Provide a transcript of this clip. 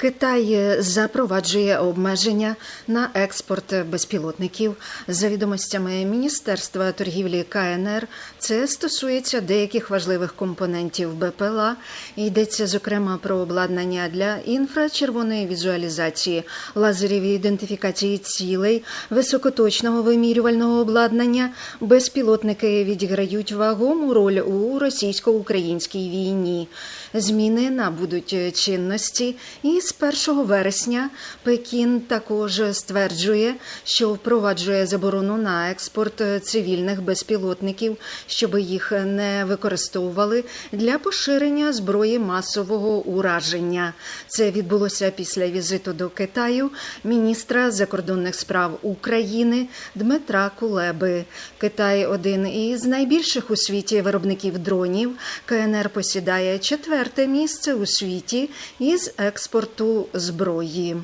Китай запроваджує обмеження на експорт безпілотників. За відомостями Міністерства торгівлі КНР, це стосується деяких важливих компонентів БПЛА. Йдеться зокрема про обладнання для інфрачервоної візуалізації, лазерів ідентифікації цілей, високоточного вимірювального обладнання. Безпілотники відіграють вагому роль у російсько-українській війні. Зміни набудуть чинності і з 1 вересня Пекін також стверджує, що впроваджує заборону на експорт цивільних безпілотників, щоб їх не використовували для поширення зброї масового ураження. Це відбулося після візиту до Китаю міністра закордонних справ України Дмитра Кулеби. Китай один із найбільших у світі виробників дронів. КНР посідає четверте місце у світі із експорту зброї.